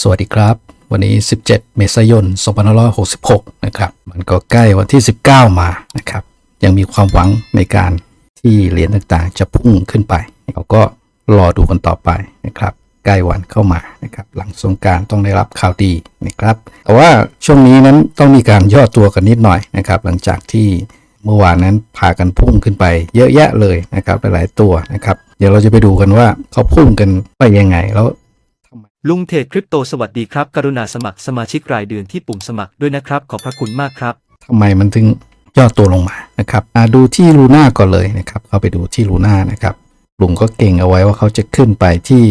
สวัสดีครับ วันนี้ 17 เมษายน 2566 นะครับ มันก็ใกล้วันที่ 19 มานะครับ ยังมีความหวังในการที่เหรียญต่างๆ จะพุ่งขึ้นไป เราก็รอดูกันต่อไปนะครับ ใกล้วันเข้ามานะครับ หลังสงการต้องได้รับข่าวดีนะครับ แต่ว่าช่วงนี้นั้นต้องมีการย่อตัวกันนิดหน่อยนะครับ หลังจากที่เมื่อวานนั้นพากันพุ่งขึ้นไปเยอะแยะเลยนะครับหลายๆตัวนะครับ เดี๋ยวเราจะไปดูกันว่าเขาพุ่งกันไปยังไง แล้ว ลุงเทรดคริปโตสวัสดีครับ กรุณาสมัครสมาชิกรายเดือนที่ปุ่มสมัครด้วยนะครับ ขอบพระคุณมากครับทำไมมันถึงย่อตัวลงมานะครับอ่าดูที่ลูน่าก่อนเลยนะครับ เข้าไปดูที่ลูน่านะครับลุงก็เก่งเอาไว้ว่าเขาจะขึ้นไปที่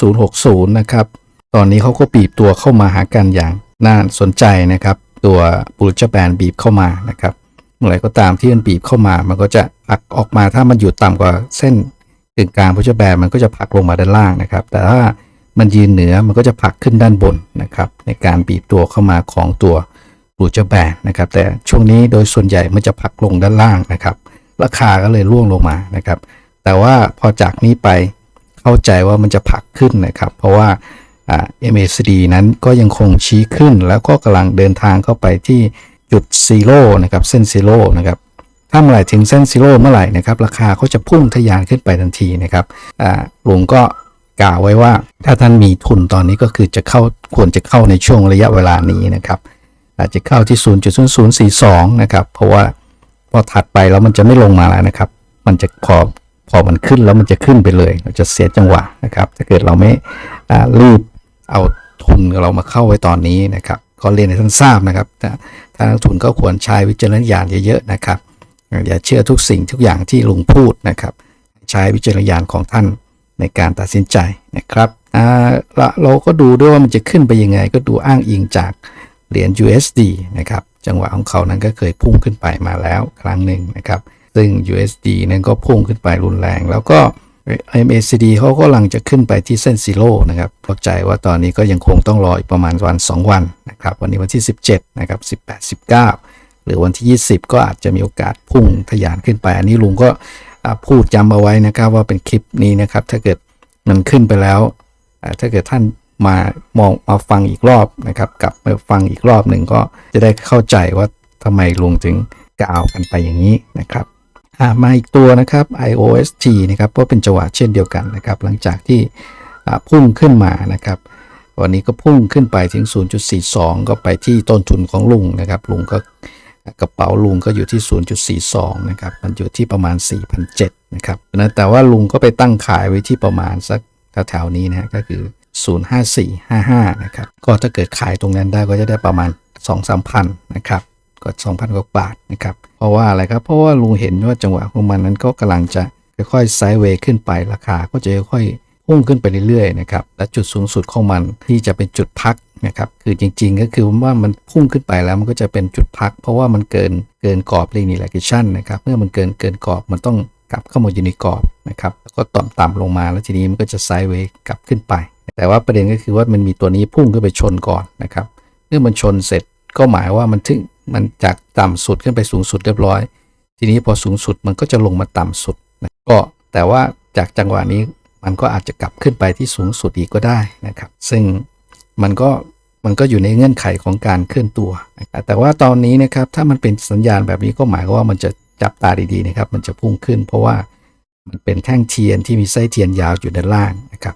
0.0060 นะครับ ตอนนี้เขาก็บีบตัวเข้ามาหากันอย่างน่าสนใจนะครับ ตัวบูลจแบนบีบเข้ามานะครับเมื่อไรก็ตามที่มันบีบเข้ามา มันก็จะผลักออกมาถ้ามันอยู่ต่ำกว่าเส้นกึ่งกลางบูลจแบนมันก็จะผลักลงมาด้านล่างนะครับ แต่ถ้า มันยืนเหนือมันก็จะผลักขึ้นด้านบนนะครับ ในการบีบตัวเข้ามาของตัวบูจะแบนนะครับ แต่ช่วงนี้โดยส่วนใหญ่มันจะพักลงด้านล่างนะครับ ราคาก็เลยร่วงลงมานะครับ แต่ว่าพอจากนี้ไปเข้าใจว่ามันจะผลักขึ้นนะครับ เพราะว่าอ่า MACD นั้นก็ยังคงชี้ขึ้น แล้วก็กำลังเดินทางเข้าไปที่จุดซีโร่นะครับเส้นซีโร่นะครับถ้าเมื่อไหร่ถึงเส้นซีโร่เมื่อไหร่นะครับราคาเขาจะพุ่งทะยานขึ้นไปทันทีนะครับอ่าลุงก็ กล่าวไว้ว่า ถ้าท่านมีทุนตอนนี้ก็คือจะเข้าควรจะเข้าในช่วงระยะเวลานี้นะครับ อาจจะเข้าที่ 0.0042 นะครับ เพราะว่าพอถัดไปแล้วมันจะไม่ลงมาแล้วนะครับ มันจะพอพอมันขึ้นแล้วมันจะขึ้นไปเลย เราจะเสียจังหวะนะครับ ถ้าเกิดเราไม่รีบเอาทุนเรามาเข้าไว้ตอนนี้นะครับก็เรียนให้ท่านทราบนะครับถ้าถ้านักทุนก็ควรใช้วิจารณญาณเยอะๆนะครับ อย่าเชื่อทุกสิ่งทุกอย่างที่ลุงพูดนะครับ ใช้วิจารณญาณของท่าน ในการตัดสินใจนะครับอ่าเราก็ดูด้วยว่ามันจะขึ้นไปยังไง ก็ดูอ้างอิงจากเหรียญ USD นะครับจังหวะของเขานั้นก็เคยพุ่งขึ้นไปมาแล้วครั้งหนึ่งนะครับ ซึ่ง USD นั้นก็พุ่งขึ้นไปรุนแรง แล้วก็ MACD เขาก็กำลังจะขึ้นไปที่เส้นซีโร่นะครับเข้าใจว่าตอนนี้ก็ยังคงต้องรออีกประมาณวัน 2 วันนะครับ วันนี้วันที่ 17 นะครับ 18 19 หรือวันที่ 20 ก็อาจจะมีโอกาสพุ่งทะยานขึ้นไป อันนี้ลุงก็ พูดจำเอาไว้นะครับว่าเป็นคลิปนี้นะครับ ถ้าเกิดมันขึ้นไปแล้ว ถ้าเกิดท่านมามองมาฟังอีกรอบนะครับกลับมาฟังอีกรอบหนึ่งก็จะได้เข้าใจว่าทำไมลุงถึงกล่าวกันไปอย่างนี้นะครับมาอีกตัวนะครับ IOST นะครับก็เป็นจังหวะเช่นเดียวกันนะครับ หลังจากที่พุ่งขึ้นมานะครับ วันนี้ก็พุ่งขึ้นไปถึง 0.42 ก็ไปที่ต้นทุนของลุงนะครับ ลุงก็ กระเป๋าลุงก็อยู่ที่ 0.42 นะครับ มันอยู่ที่ประมาณ 4,007นะครับนะแต่ว่าลุงก็ไปตั้งขายไว้ที่ประมาณสักแถวๆนี้นะก็คือ 05455 นะครับ ก็ถ้าเกิดขายตรงนั้นได้ก็จะได้ประมาณ 2-3 พันนะครับก็2,000 กว่าบาทนะครับ เพราะว่าอะไรครับ เพราะว่าลุงเห็นว่าจังหวะของมันนั้นก็กำลังจะค่อยๆไซด์เวย์ขึ้นไปราคาก็จะค่อยๆพุ่งขึ้นไปเรื่อยๆนะครับ และจุดสูงสุดของมันที่จะเป็นจุดพัก นะครับคือจริงๆ ก็คือว่ามันพุ่งขึ้นไปแล้วมันก็จะเป็นจุดพัก เพราะว่ามันเกินเกินกรอบ linear regression นะครับเมื่อมันเกินเกินกรอบมันต้องกลับเข้ามาอยู่ในกรอบนะครับแล้วก็ต่ำต่ำลงมาแล้วทีนี้มันก็จะไซด์เวย์กลับขึ้นไป แต่ว่าประเด็นก็คือว่ามันมีตัวนี้พุ่งขึ้นไปชนก่อนนะครับเมื่อมันชนเสร็จก็หมายว่ามันถึงมันจากต่ำสุดขึ้นไปสูงสุดเรียบร้อย ทีนี้พอสูงสุดมันก็จะลงมาต่ำสุดนะก็แต่ว่าจากจังหวะนี้มันก็อาจจะกลับขึ้นไปที่สูงสุดอีกก็ได้นะครับ ซึ่งมันก็ มันก็อยู่ในเงื่อนไขของการเคลื่อนตัวนะครับแต่ว่าตอนนี้นะครับถ้ามันเป็นสัญญาณแบบนี้ก็หมายความว่ามันจะจับตาดีๆนะครับ มันจะพุ่งขึ้น เพราะว่ามันเป็นแท่งเทียนที่มีไส้เทียนยาวอยู่ด้านล่างนะครับ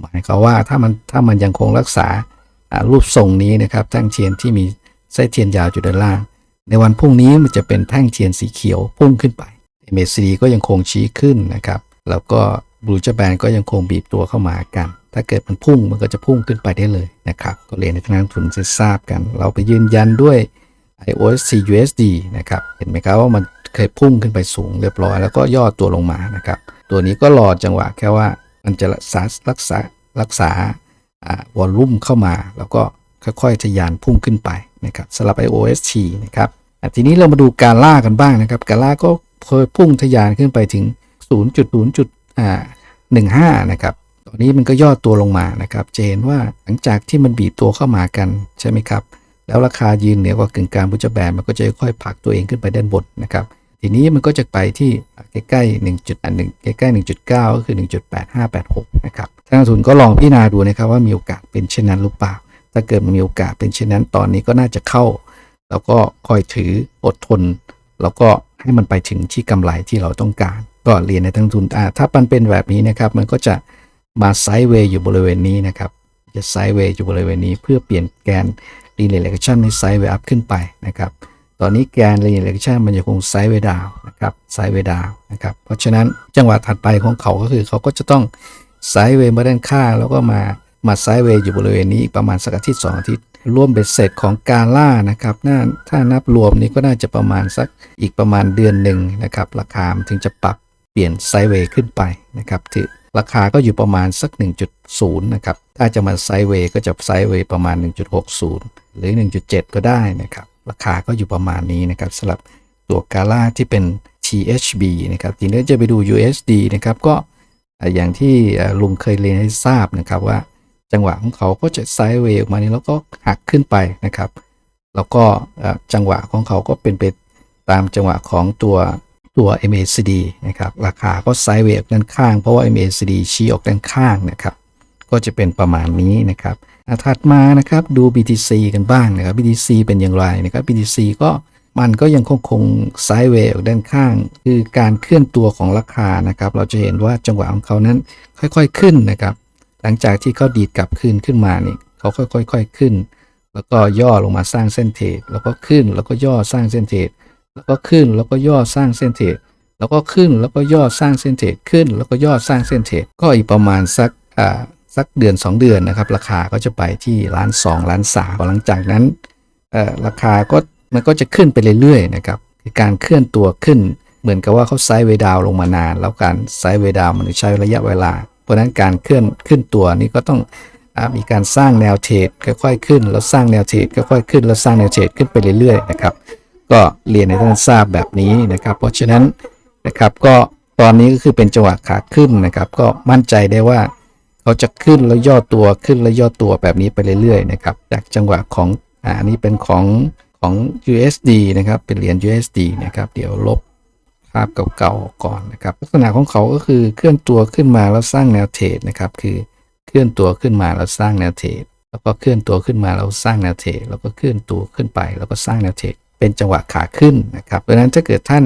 หมายความว่าถ้ามันถ้ามันยังคงรักษารูปทรงนี้นะครับ แท่งเทียนที่มีไส้เทียนยาวอยู่ด้านล่าง ในวันพรุ่งนี้มันจะเป็นแท่งเทียนสีเขียวพุ่งขึ้นไป MACD ก็ยังคงชี้ขึ้นนะครับ แล้วก็บลูจแบนก็ยังคงบีบตัวเข้ามากัน ถ้าเกิดมันพุ่งมันก็จะพุ่งขึ้นไปได้เลยนะครับ ก็เรียนให้ทางนักทุนได้ทราบกัน เราไปยืนยันด้วย IOSC USD นะครับ เห็นไหมครับว่ามันเคยพุ่งขึ้นไปสูงเรียบร้อย แล้วก็ย่อตัวลงมานะครับ ตัวนี้ก็รอจังหวะแค่ว่ามันจะรักษารักษารักษาวอลลุ่มเข้ามา แล้วก็ค่อยๆทะยานพุ่งขึ้นไปนะครับสำหรับ IOST นะครับทีนี้เรามาดูการล่ากันบ้างนะครับ การล่าก็เคยพุ่งทะยานขึ้นไปถึง 0.0.15 นะครับ ตอนนี้มันก็ย่อตัวลงมานะครับจะเห็นว่าหลังจากที่มันบีบตัวเข้ามากันใช่ไหมครับ แล้วราคายืนเหนือกว่ากึ่งกลางบุจแบนมันก็จะค่อยๆผลักตัวเองขึ้นไปด้านบนนะครับ ทีนี้มันก็จะไปที่ใกล้ๆ1.1ใกล้ๆ1.9 ก็คือ 1.8586 นะครับทางทุนก็ลองพิจารณาดูนะครับว่ามีโอกาสเป็นเช่นนั้นหรือเปล่า ถ้าเกิดมีโอกาสเป็นเช่นนั้น ตอนนี้ก็น่าจะเข้า แล้วก็คอยถืออดทน แล้วก็ให้มันไปถึงที่กำไรที่เราต้องการ ก็เรียนในทางทุนถ้ามันเป็นแบบนี้นะครับมันก็จะ มาไซด์เวย์อยู่บริเวณนี้นะครับ จะไซด์เวย์อยู่บริเวณนี้ เพื่อเปลี่ยนแกน r e l a t i o n ในไซด์เวย์อัพขึ้นไปนะครับ ตอนนี้แกน r e l a t i o n มันจะคงไซด์เวย์ดาวนะครับ ไซด์เวย์ดาวนะครับ เพราะฉะนั้นจังหวะถัดไปของเขาก็คือเขาก็จะต้องไซด์เวย์มาด้านข้างแล้วก็มามาไซด์เวย์อยู่บริเวณนี้อีกประมาณสักอาทิตย์สองอาทิตย์รวมเบ็ดเสร็จของการล่านะครับน่าถ้านับรวมนี้ก็น่าจะประมาณสักอีกประมาณเดือนหนึ่งนะครับ ราคาถึงจะปรับเปลี่ยนไซด์เวย์ขึ้นไปนะครับถือ ราคาก็อยู่ประมาณสัก 1.0 นะครับ ถ้าจะมาไซด์เวย์ก็จะไซด์เวย์ประมาณ 1.60 หรือ 1.7 ก็ได้นะครับ ราคาก็อยู่ประมาณนี้นะครับสำหรับตัวกาล่าที่เป็น THB นะครับ ทีนี้จะไปดู USD นะครับ ก็อย่างที่ลุงเคยเรียนให้ทราบนะครับว่าจังหวะของเขาก็จะไซด์เวย์ออกมานี้แล้วก็หักขึ้นไปนะครับ แล้วก็จังหวะของเขาก็เป็นไปตามจังหวะของตัว ตัว MACD นะครับราคาก็ไซด์เวย์ออกด้านข้างเพราะว่า MACD ชี้ออกด้านข้างนะครับก็จะเป็นประมาณนี้นะครับถัดมานะครับดู BTC กันบ้างนะครับ BTC เป็นอย่างไรนะครับ BTC ก็มันก็ยังคงคงไซด์เวย์ออกด้านข้าง คือการเคลื่อนตัวของราคานะครับ เราจะเห็นว่าจังหวะของเขานั้นค่อยๆขึ้นนะครับ หลังจากที่เขาดีดกลับขึ้นขึ้นมานี่เขาค่อยๆขึ้น แล้วก็ย่อลงมาสร้างเส้นเทรดแล้วก็ขึ้นแล้วก็ย่อสร้างเส้นเทรด แล้วก็ขึ้นแล้วก็ย่อสร้างเส้นเทรดแล้วก็ขึ้นแล้วก็ย่อสร้างเส้นเทรดขึ้น แล้วก็ย่อสร้างเส้นเทรดก็อีกประมาณสักอ่าสักเดือน 2 เดือนนะครับราคาก็จะไปที่ล้าน2ล้านส3หลังจากนั้นเอ่อราคาก็มันก็จะขึ้นไปเรื่อยๆนะครับการเคลื่อนตัวขึ้นเหมือนกับว่าเขาไซด์เวดาวลงมานาน แล้วการไซด์เวดาวมันใช้ระยะเวลา เพราะนั้นการเคลื่อนขึ้นตัวนี้ก็ต้องอมีการสร้างแนวเทรดค่อยๆขึ้น แล้วสร้างแนวเทรดค่อยๆขึ้น แล้วสร้างแนวเทรดขึ้นไปเรื่อยๆนะครับ ก็เรียนให้ท่านทราบแบบนี้นะครับ เพราะฉะนั้นนะครับก็ตอนนี้ก็คือเป็นจังหวะขาขึ้นนะครับ ก็มั่นใจได้ว่าเขาจะขึ้นแล้วย่อตัวขึ้นแล้วย่อตัวแบบนี้ไปเรื่อยๆนะครับจากจังหวะของอ่าอันนี้เป็นของของ USD นะครับ เป็นเหรียญ USD นะครับ เดี๋ยวลบภาพเก่าๆก่อนนะครับ ลักษณะของเขาก็คือเคลื่อนตัวขึ้นมาแล้วสร้างแนวเทรดนะครับ คือเคลื่อนตัวขึ้นมาแล้วสร้างแนวเทรดแล้วก็เคลื่อนตัวขึ้นมาแล้วสร้างแนวเทรดแล้วก็เคลื่อนตัวขึ้นไปแล้วก็สร้างแนวเทรด เป็นจังหวะขาขึ้นนะครับเพราะฉะนั้นถ้าเกิดท่าน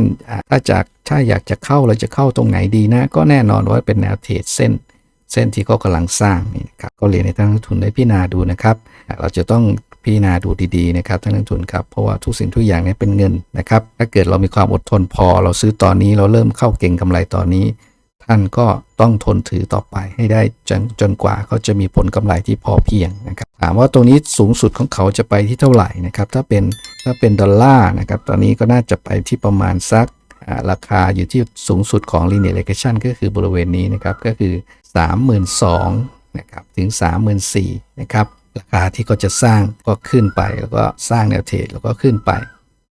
ถ้าจากถ้าอยากจะเข้าเราจะเข้าตรงไหนดีนะ ก็แน่นอนว่าเป็นแนวเทรดเส้น เส้นที่เขากำลังสร้างนี่นะครับก็เรียนในทางทุนได้พิจารณาดูนะครับ เราจะต้องพิจารณาดูดีๆนะครับท่านนักลงทุนครับเพราะว่าทุกสิ่งทุกอย่างเนี่ยเป็นเงินนะครับถ้าเกิดเรามีความอดทนพอ เราซื้อตอนนี้เราเริ่มเข้าเก่งกำไรตอนนี้ ท่านก็ต้องทนถือต่อไปให้ได้จนจนกว่าเขาจะมีผลกำไรที่พอเพียงนะครับถามว่าตรงนี้สูงสุดของเขาจะไปที่เท่าไหร่นะครับถ้าเป็น ถ้าเป็นดอลลาร์นะครับ ตอนนี้ก็น่าจะไปที่ประมาณสักราคาอยู่ที่สูงสุดของ linear regression ก็คือบริเวณนี้นะครับ ก็คือ 32,000นะครับ ถึง 34,000นะครับ ราคาที่ก็จะสร้างก็ขึ้นไป แล้วก็สร้างแนวเทรดแล้วก็ขึ้นไป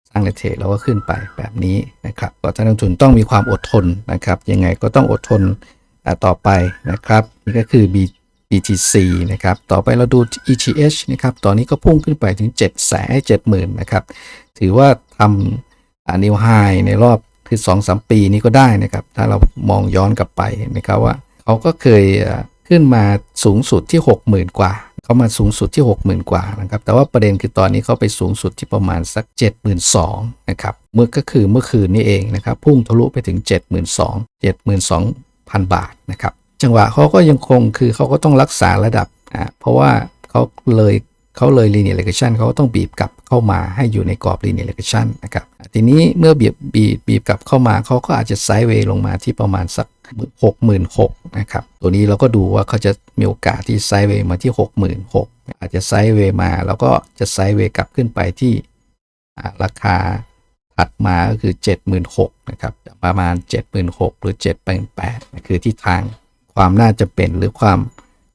สร้างแนวเทรดแล้วก็ขึ้นไปแบบนี้นะครับ ก็ท่านนักลงทุนต้องมีความอดทนนะครับ ยังไงก็ต้องอดทนต่อไปนะครับ นี่ก็คือ B BTC นะครับ ต่อไปเราดู ETH นะครับ ตอนนี้ก็พุ่งขึ้นไปถึง 7 0 0 0 0 70,000 นะครับ ถือว่าทำอนิวไฮในรอบคือ2อสปีนี้ก็ได้นะครับ ถ้าเรามองย้อนกลับไปเห็นะครับว่าเขาก็เคยขึ้นมาสูงสุดที่ 60,000 กว่า เขามาสูงสุดที่ 60,000 กว่านะครับ แต่ว่าประเด็นคือตอนนี้เขาไปสูงสุดที่ประมาณสัก 72,000นะครับ เมื่อก็คือเมื่อคืนนี้เองนะครับ พุ่งทะลุไปถึง 72,000 72,000 บาทนะครับ จังหวะเขาก็ยังคงคือเขาก็ต้องรักษาระดับอ่าเพราะว่าเขาเลยเขาเลย linear regression เขาก็ต้องบีบกลับเข้ามาให้อยู่ในกรอบ linear regression นะครับทีนี้เมื่อบีบบีบบีบกลับเข้ามาเขาก็อาจจะไซด์เวย์ลงมาที่ประมาณสัก 66,000นะครับตัวนี้เราก็ดูว่าเขาจะมีโอกาสที่ไซด์เวย์มาที่ 66,000อาจจะไซด์เวย์มา แล้วก็จะไซด์เวย์กลับขึ้นไปที่ราคาถัดมาก็คือ 76,000นะครับประมาณ 76,000หรือ 78,000นะคือที่ทาง ความน่าจะเป็นหรือความ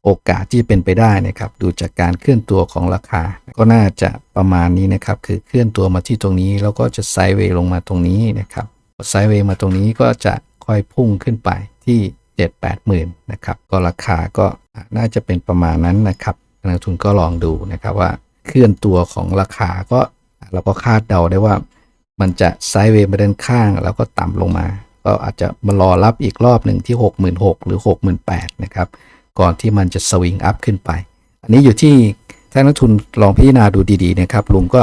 โอกาสที่เป็นไปได้นะครับ ดูจากการเคลื่อนตัวของราคา ก็น่าจะประมาณนี้นะครับ คือเคลื่อนตัวมาที่ตรงนี้ แล้วก็จะไซด์เวย์ลงมาตรงนี้นะครับไซด์เวย์มาตรงนี้ก็จะค่อยพุ่งขึ้นไปที่ 7 8หมื่นนะครับก็ราคาก็น่าจะเป็นประมาณนั้นนะครับนักลงทุนก็ลองดูนะครับว่าเคลื่อนตัวของราคาก็เราก็คาดเดาได้ว่า มันจะไซด์เวย์มาด้านข้างแล้วก็ต่ำลงมา ก็อาจจะมารอรับอีกรอบหนึ่งที่ 66,000หรือ 68,000นะครับ ก่อนที่มันจะสวิงอัพขึ้นไป อันนี้อยู่ที่ท่านนักทุนลองพิจารณาดูดีๆนะครับ ลุงก็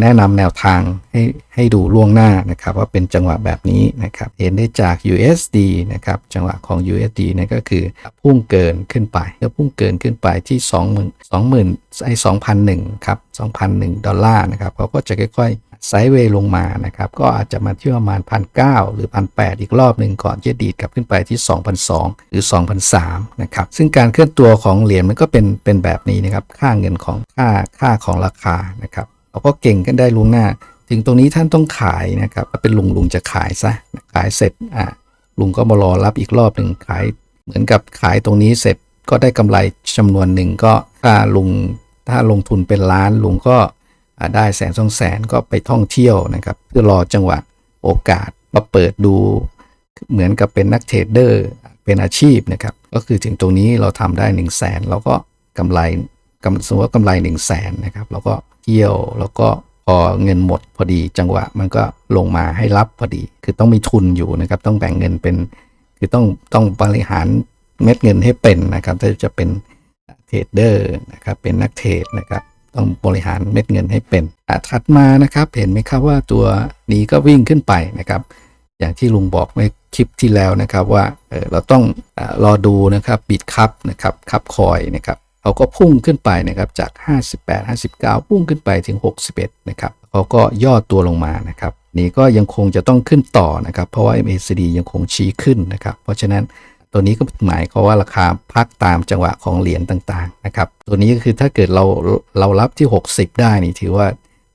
แนะนำแนวทางให้ให้ดูล่วงหน้านะครับ ว่าเป็นจังหวะแบบนี้นะครับ เห็นได้จาก USD นะครับ จังหวะของ USD นี่ก็คือพุ่งเกินขึ้นไปแล้วพุ่งเกินขึ้นไปที่ 20,000 20,000ไอ้2,001ครับ2,001 ดอลลาร์นะครับเขาก็จะค่อยๆ ไซด์เวย์ลงมานะครับ ก็อาจจะมาที่ประมาณ1,900หรือ1,800อีกรอบหนึ่งก่อนจะดีดกลับขึ้นไปที่2,200หรือ2,300นะครับ ซึ่งการเคลื่อนตัวของเหรียญมันก็เป็นเป็นแบบนี้นะครับ ค่าเงินของค่าค่าของราคานะครับเราก็เก่งกันได้ลุงหน้า ถึงตรงนี้ท่านต้องขายนะครับถ้าเป็นลุงลุงจะขายซะขายเสร็จอะลุงก็มารอรับอีกรอบหนึ่งขายเหมือนกับขายตรงนี้เสร็จก็ได้กำไรจำนวนหนึ่งก็ถ้าลุงถ้าลงทุนเป็นล้านลุงก็ ได้แสนสองแสนก็ไปท่องเที่ยวนะครับ เพื่อรอจังหวะโอกาสมาเปิดดูเหมือนกับเป็นนักเทรดเดอร์เป็นอาชีพนะครับก็คือถึงตรงนี้เราทำได้1นึ่งแสนเราก็กำไรกำสมมติว่ากำไร1นึ่งแสนนะครับแล้วก็เที่ยวแล้วก็พอเงินหมดพอดีจังหวะมันก็ลงมาให้รับพอดี คือต้องมีทุนอยู่นะครับ ต้องแบ่งเงินเป็น คือต้องต้องบริหารเม็ดเงินให้เป็นนะครับถ้าจะเป็นเทรดเดอร์นะครับเป็นนักเทรดนะครับ ต้องบริหารเม็ดเงินให้เป็นอะถัดมานะครับ เห็นไหมครับว่าตัวนี้ก็วิ่งขึ้นไปนะครับ อย่างที่ลุงบอกในคลิปที่แล้วนะครับว่าเออเราต้องอรอดูนะครับบิดคับนะครับคับคอยนะครับเขาก็พุ่งขึ้นไปนะครับจาก 58 59 พุ่งขึ้นไปถึง 61 นะครับเขาก็ย่อตัวลงมานะครับ นี่ก็ยังคงจะต้องขึ้นต่อนะครับ เพราะว่า MACD ยังคงชี้ขึ้นนะครับ เพราะฉะนั้น ตัวนี้ก็หมายความว่าราคาพักตามจังหวะของเหรียญต่างๆนะครับ ตัวนี้ก็คือถ้าเกิดเราเรารับที่ 60 ได้นี่ถือว่า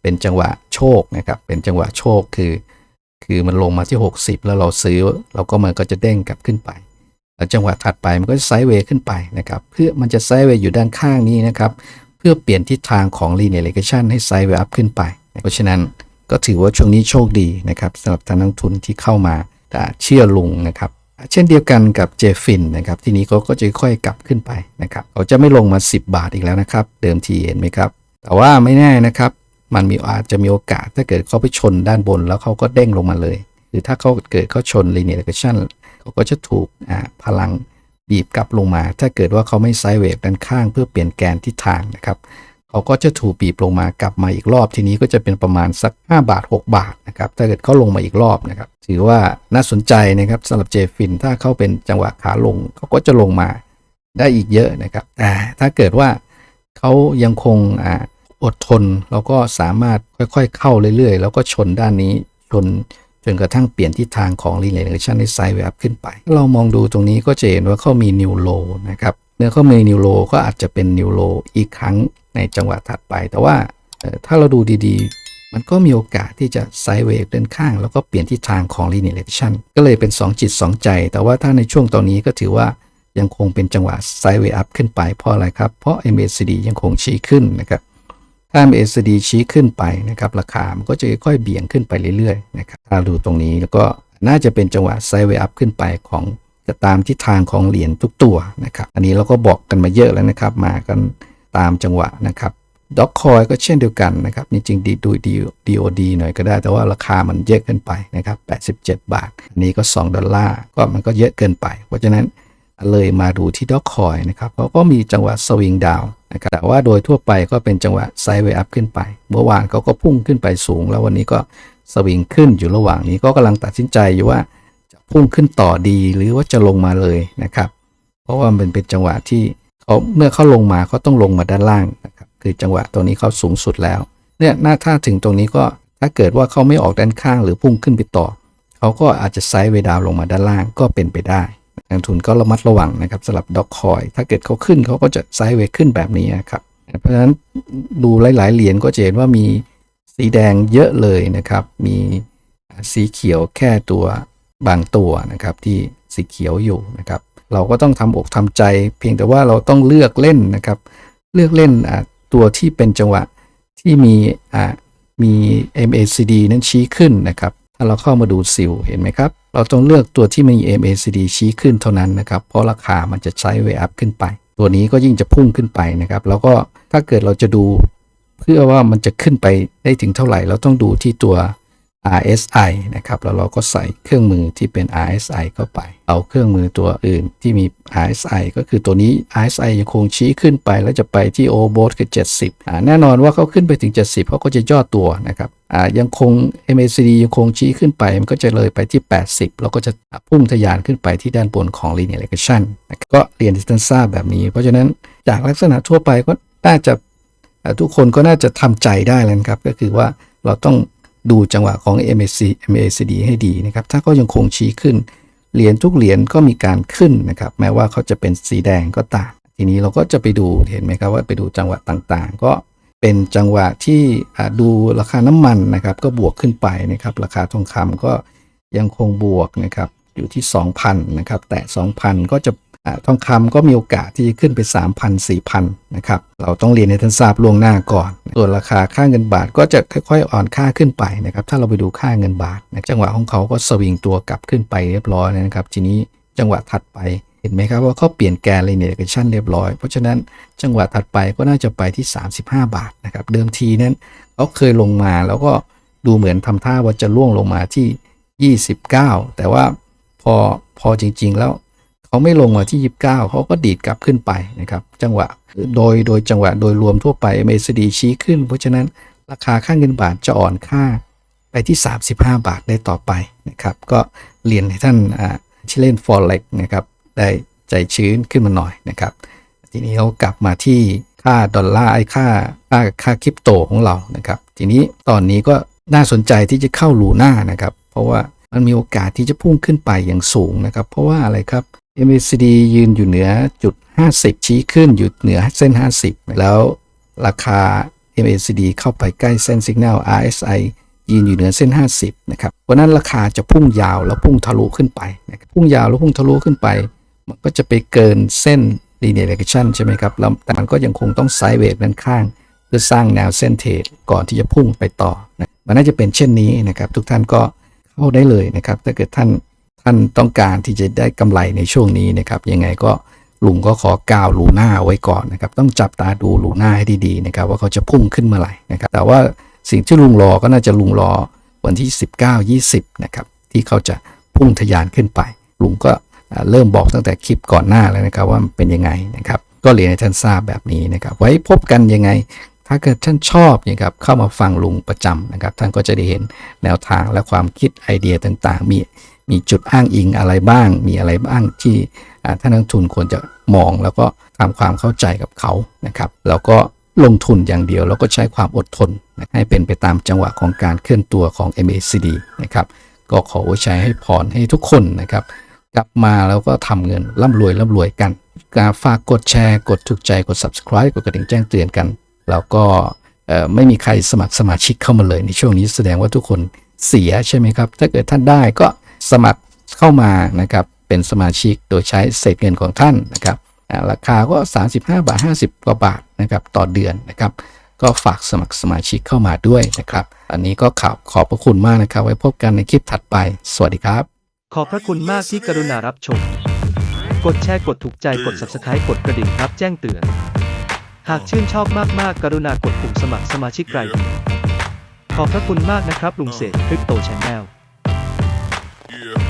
เป็นจังหวะโชคนะครับ เป็นจังหวะโชคคือ คือมันลงมาที่ 60 แล้วเราซื้อเราก็มันก็จะเด้งกลับขึ้นไปแล้วจังหวะถัดไปมันก็จะไซด์เวย์ขึ้นไปนะครับ เพื่อมันจะไซด์เวย์อยู่ด้านข้างนี้นะครับ เพื่อเปลี่ยนทิศทางของ linear regression ให้ไซด์เวย์อัพขึ้นไป เพราะฉะนั้นก็ถือว่าช่วงนี้โชคดีนะครับสำหรับทางนักลงทุนที่เข้ามาแต่เชื่อลุงนะครับ เช่นเดียวกันกับเจฟินนะครับทีนี้เขาก็จะค่อยกลับขึ้นไปนะครับเขาจะไม่ลงมา 10 บาทอีกแล้วนะครับ เดิมทีเห็นไหมครับ แต่ว่าไม่แน่นะครับ มันมีอาจจะมีโอกาสถ้าเกิดเขาไปชนด้านบนแล้วเขาก็เด้งลงมาเลย หรือถ้าเขาเกิดเขาชน linear regression เขาก็จะถูกพลังบีบกลับลงมา ถ้าเกิดว่าเขาไม่ไซด์เวฟด้านข้างเพื่อเปลี่ยนแกนทิศทางนะครับ เขาก็จะถูกบีบลงมากลับมาอีกรอบทีนี้ก็จะเป็นประมาณสัก 5 บาท 6 บาทนะครับถ้าเกิดเขาลงมาอีกรอบนะครับถือว่าน่าสนใจนะครับสำหรับเจฟินถ้าเขาเป็นจังหวะขาลงเขาก็จะลงมาได้อีกเยอะนะครับแต่ถ้าเกิดว่าเขายังคงออดทนแล้วก็สามารถค่อยๆ เข้าเรื่อยๆ แล้วก็ชนด้านนี้ชนจนกระทั่งเปลี่ยนทิศทางของ linear regression ให้ไซด์เวฟขึ้นไป เรามองดูตรงนี้ก็จะเห็นว่าเขามี new low นะครับเมื่อเขามี new low ก็อาจจะเป็น new low อีกครั้ง ในจังหวะถัดไป แต่ว่าถ้าเราดูดีๆ มันก็มีโอกาสที่จะไซด์เวฟเดินข้าง แล้วก็เปลี่ยนทิศทางของ linear regression ก็เลยเป็น 2 จิต 2 ใจ แต่ว่าถ้าในช่วงตอนนี้ก็ถือว่ายังคงเป็นจังหวะไซด์เวฟอัพขึ้นไปเพราะอะไรครับ เพราะ MACD ยังคงชี้ขึ้นนะครับถ้า MACD ชี้ขึ้นไปนะครับราคา มันก็จะค่อยเบี่ยงขึ้นไปเรื่อยๆนะครับถ้าดูตรงนี้แล้วก็น่าจะเป็นจังหวะไซด์เวย์อัพขึ้นไปของจะตามทิศทางของเหรียญทุกตัวนะครับ อันนี้เราก็บอกกันมาเยอะแล้วนะครับ มากัน ตามจังหวะนะครับด็อกคอยก็เช่นเดียวกันนะครับนี่จริงดีดูดี DOD หน่อยก็ได้ แต่ว่าราคามันเยอะเกินไปนะครับ87 บาท อันนี้ก็ 2 ดอลลาร์ก็มันก็เยอะเกินไป เพราะฉะนั้นเลยมาดูที่ด็อกคอยนะครับเขาก็มีจังหวะสวิงดาวนะครับแต่ว่าโดยทั่วไปก็เป็นจังหวะไซด์เวย์อัพขึ้นไป เมื่อวานเขาก็พุ่งขึ้นไปสูง แล้ววันนี้ก็สวิงขึ้นอยู่ระหว่างนี้ก็กำลังตัดสินใจอยู่ว่าจะพุ่งขึ้นต่อดีหรือว่าจะลงมาเลยนะครับ เพราะว่ามันเป็นจังหวะที่ เขาเมื่อเขาลงมาเขาต้องลงมาด้านล่างนะครับคือจังหวะตัวนี้เขาสูงสุดแล้วเนี่ยหน้าถ้าถึงตรงนี้ก็ถ้าเกิดว่าเขาไม่ออกด้านข้างหรือพุ่งขึ้นไปต่อ เขาก็อาจจะไซด์เวดาวลงมาด้านล่างก็เป็นไปได้นักลงทุนก็ระมัดระวังนะครับสำหรับด็อกคอยถ้าเกิดเขาขึ้นเขาก็จะไซด์เวขึ้นแบบนี้นะครับเพราะฉะนั้นดูหลาย ๆ เหรียญก็จะเห็นว่ามีสีแดงเยอะเลยนะครับ มีสีเขียวแค่ตัวบางตัวนะครับที่สีเขียวอยู่นะครับ เราก็ต้องทำอกทำใจ เพียงแต่ว่าเราต้องเลือกเล่นนะครับ เลือกเล่นตัวที่เป็นจังหวะที่มีมี MACD นั้นชี้ขึ้นนะครับ ถ้าเราเข้ามาดูซิลเห็นไหมครับ เราต้องเลือกตัวที่มี MACD ชี้ขึ้นเท่านั้นนะครับ เพราะราคามันจะใช้เวอัพขึ้นไป ตัวนี้ก็ยิ่งจะพุ่งขึ้นไปนะครับ แล้วก็ถ้าเกิดเราจะดูเพื่อว่ามันจะขึ้นไปได้ถึงเท่าไหร่ เราต้องดูที่ตัว RSI นะครับแล้วเราก็ใส่เครื่องมือที่เป็น RSI เข้าไป เอาเครื่องมือตัวอื่นที่มี RSI ก็คือตัวนี้ RSI ยังคงชี้ขึ้นไปแล้วจะไปที่ o b o t คือ 70อ่าแน่นอนว่าเขาขึ้นไปถึง 70เขาก็จะย่อตัวนะครับอ่ายังคง MACD ยังคงชี้ขึ้นไป มันก็จะเลยไปที่ 80 แล้วก็จะพุ่งทะยานขึ้นไปที่ด้านบนของ linear regression นะครับก็เรียนที่ท่านทราบแบบนี้ เพราะฉะนั้นจากลักษณะทั่วไปก็น่าจะทุกคนก็น่าจะทำใจได้แล้วครับก็คือว่าเราต้อง ดูจังหวะของ MAC MACD ให้ดีนะครับ ถ้าเขายังคงชี้ขึ้น เหรียญทุกเหรียญก็มีการขึ้นนะครับ แม้ว่าเขาจะเป็นสีแดงก็ตาม ทีนี้เราก็จะไปดูเห็นไหมครับว่าไปดูจังหวะต่างๆ ก็เป็นจังหวะที่ดูราคาน้ำมันนะครับ ก็บวกขึ้นไปนะครับ ราคาทองคำก็ยังคงบวกนะครับ อยู่ที่ 2,000นะครับ แต่ 2,000 ก็จะ ทองคำก็มีโอกาสที่จะขึ้นไป 3,000 4,000นะครับเราต้องเรียนให้ท่านทราบล่วงหน้าก่อน ส่วนราคาค่าเงินบาทก็จะค่อยๆอ่อนค่าขึ้นไปนะครับถ้าเราไปดูค่าเงินบาทนะจังหวะของเขาก็สวิงตัวกลับขึ้นไปเรียบร้อยนะครับ ทีนี้จังหวะถัดไปเห็นไหมครับว่าเขาเปลี่ยนแกนเลยเนี่ยกชันเรียบร้อย เพราะฉะนั้นจังหวะถัดไปก็น่าจะไปที่ 35 บาทนะครับเดิมทีนั้นเขาเคยลงมาแล้วก็ดูเหมือนทำท่าว่าจะล่วงลงมาที่ 29 แต่ว่าพอพอจริง ๆ แล้ว เขาไม่ลงมาที่ 29 เขาก็ดีดกลับขึ้นไปนะครับ จังหวะโดยโดยจังหวะโดยรวมทั่วไป MACD ชี้ขึ้น เพราะฉะนั้นราคาค่าเงินบาทจะอ่อนค่าไปที่ 35 บาทได้ต่อไปนะครับ ก็เรียนให้ท่านอ่าที่เล่น Forex นะครับ ได้ใจชื้นขึ้นมาหน่อยนะครับ ทีนี้เรากลับมาที่ค่าดอลลาร์ไอ้ค่าค่าค่าคริปโตของเรานะครับ ทีนี้ตอนนี้ก็น่าสนใจที่จะเข้าลูน่านะครับ เพราะว่ามันมีโอกาสที่จะพุ่งขึ้นไปอย่างสูงนะครับ เพราะว่าอะไรครับ MACD ยืนอยู่เหนือจุด 50 ชี้ขึ้นอยู่เหนือเส้น 50 แล้วราคา MACD เข้าไปใกล้เส้นสัญญาณ RSI ยืนอยู่เหนือเส้น 50 นะครับเพราะนั้นราคาจะพุ่งยาวแล้วพุ่งทะลุขึ้นไปนะครับพุ่งยาวแล้วพุ่งทะลุขึ้นไป มันก็จะไปเกินเส้น linear regression ใช่ไหมครับแล้วแต่มันก็ยังคงต้องไซด์เวทด้านข้าง เพื่อสร้างแนวเส้นเทรดก่อนที่จะพุ่งไปต่อนะมันน่าจะเป็นเช่นนี้นะครับ ทุกท่านก็เข้าได้เลยนะครับ ถ้าเกิดท่าน ท่านต้องการที่จะได้กำไรในช่วงนี้นะครับ ยังไงก็ลุงก็ขอกล่าวลูน่าไว้ก่อนนะครับ ต้องจับตาดูลูน่าให้ดีๆนะครับ ว่าเขาจะพุ่งขึ้นเมื่อไหร่นะครับ แต่ว่าสิ่งที่ลุงรอก็น่าจะลุงรอวันที่ 19 20 นะครับ ที่เขาจะพุ่งทะยานขึ้นไป ลุงก็เริ่มบอกตั้งแต่คลิปก่อนหน้าแล้วนะครับว่ามันเป็นยังไงนะครับ ก็เรียนให้ท่านทราบแบบนี้นะครับ ไว้พบกันยังไง ถ้าเกิดท่านชอบนะครับเข้ามาฟังลุงประจำนะครับ ท่านก็จะได้เห็นแนวทางและความคิดไอเดียต่างๆ มี มีจุดอ้างอิงอะไรบ้าง มีอะไรบ้างที่ท่านนักลงทุนควรจะมองแล้วก็ทำความเข้าใจกับเขานะครับ แล้วก็ลงทุนอย่างเดียวแล้วก็ใช้ความอดทนนะให้เป็นไปตามจังหวะของการเคลื่อนตัวของ MACD นะครับ ก็ขอใช้ให้พรให้ทุกคนนะครับ กลับมาแล้วก็ทำเงินร่ำรวยร่ำรวยกันการฝากกดแชร์ กดถูกใจกด subscribe กดกระดิ่งแจ้งเตือนกัน แล้วก็ไม่มีใครสมัครสมาชิกเข้ามาเลยในช่วงนี้แสดงว่าทุกคนเสียใช่ไหมครับ ถ้าเกิดท่านได้ก็ สมัครเข้ามานะครับเป็นสมาชิกโดยใช้เศษเงินของท่านนะครับราคาก็ 35 บาท 50 กว่าบาทนะครับต่อเดือนนะครับ ก็ฝากสมัครสมาชิกเข้ามาด้วยนะครับ อันนี้ก็ขอบขอบพระคุณมากนะครับ ไว้พบกันในคลิปถัดไป สวัสดีครับ ขอบพระคุณมากที่กรุณารับชม กดแชร์กดถูกใจกด subscribe กดกระดิ่งรับแจ้งเตือน หากชื่นชอบมากๆ กรุณากดปุ่มสมัครสมาชิกรายเดือนขอบพระคุณมากนะครับลุงเศษคริปโตชแนล Yeah.